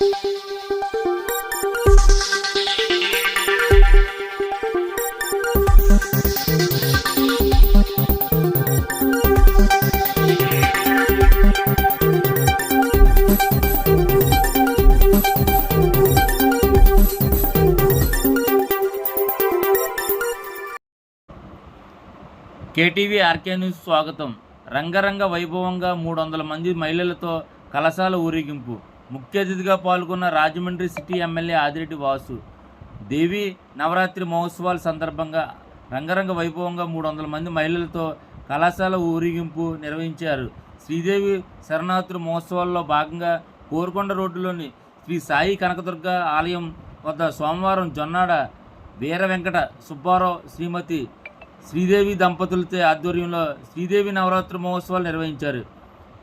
KTV RK news స్వాగతం. రంగరంగ వైభవంగా మూడు వందల మంది మహిళలతో కలశాల ఊరేగింపు. ముఖ్య అతిథిగా పాల్గొన్న రాజమండ్రి సిటీ ఎమ్మెల్యే ఆదిరెడ్డి వాసు. దేవి నవరాత్రి మహోత్సవాల సందర్భంగా రంగరంగ వైభవంగా మూడు వందల మంది మహిళలతో కళాశాల ఊరేగింపు నిర్వహించారు. శ్రీదేవి శరణాత్రి మహోత్సవాల్లో భాగంగా కోరుకొండ రోడ్డులోని శ్రీ సాయి కనకదుర్గ ఆలయం వద్ద సోమవారం జొన్నాడ వీర వెంకట సుబ్బారావు శ్రీమతి శ్రీదేవి దంపతులతో ఆధ్వర్యంలో శ్రీదేవి నవరాత్రి మహోత్సవాలు నిర్వహించారు.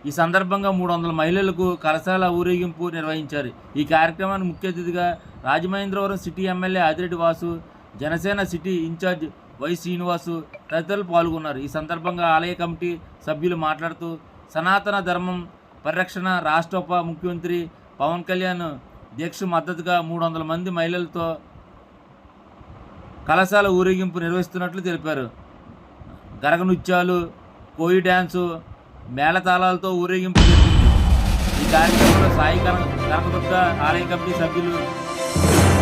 ఈ సందర్భంగా మూడు వందల మహిళలకు కరసాల ఊరేగింపు నిర్వహించారు. ఈ కార్యక్రమానికి ముఖ్య అతిథిగా Rajamahendravaram city MLA Adireddy Vasu Janasena city in-charge Y Srinivasu తదితరులు పాల్గొన్నారు. ఈ సందర్భంగా ఆలయ కమిటీ సభ్యులు మాట్లాడుతూ సనాతన ధర్మం పరిరక్షణ రాష్ట్ర ఉప ముఖ్యమంత్రి పవన్ కళ్యాణ్ దీక్ష మద్దతుగా మూడు వందల మంది మహిళలతో కళాశాల ఊరేగింపు నిర్వహిస్తున్నట్లు తెలిపారు. గరగ నృత్యాలు కోయి డ్యాన్సు మేళతాళాలతో ఊరేగింపు జరిగింది. ఈ కార్యక్రమంలో సాయి కనకదుర్గ ఆలయ కమిటీ సభ్యులు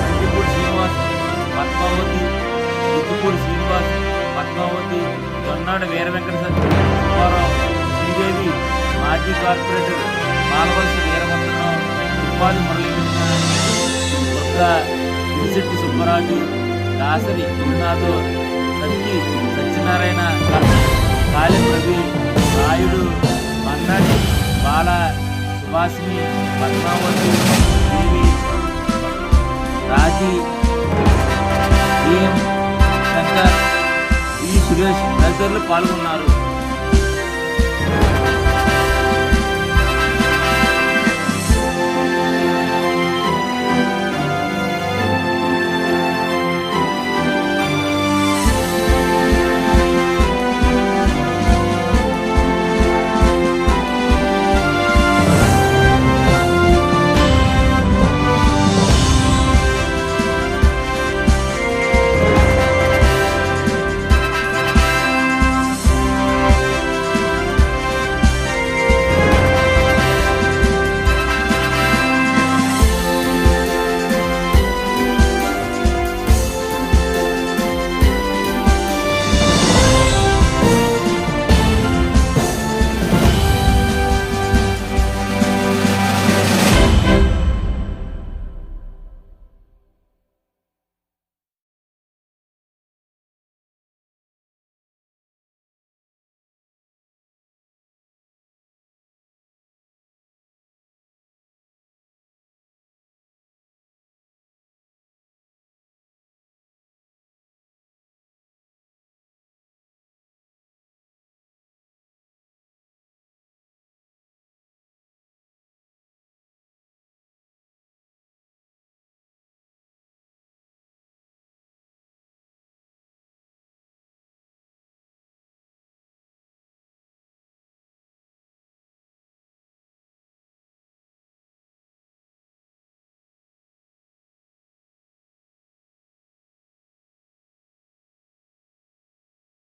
ఇంటిపూడి శ్రీనివాస్ పద్మావతి ఇంటిపూడి శ్రీనివాస్ పద్మావతి జొన్నాడ వీర వెంకట సుబ్బారావు శ్రీదేవి మాజీ కార్పొరేటర్ మాలవలసి వీరభద్రరావు ఉపాధి మురళీకృష్ణ దుర్గా ఇరిశెట్టి సుబ్బరాజు దాసరి గురునాథు సత్తి సత్యనారాయణ కాళీ ప్రవి రాయుడు మన్నాడి బాల సుభాషిని పద్మావతి దేవి రాజీ భీం శంకర్. ఈ సురేష్ తదితరులు పాల్గొన్నారు.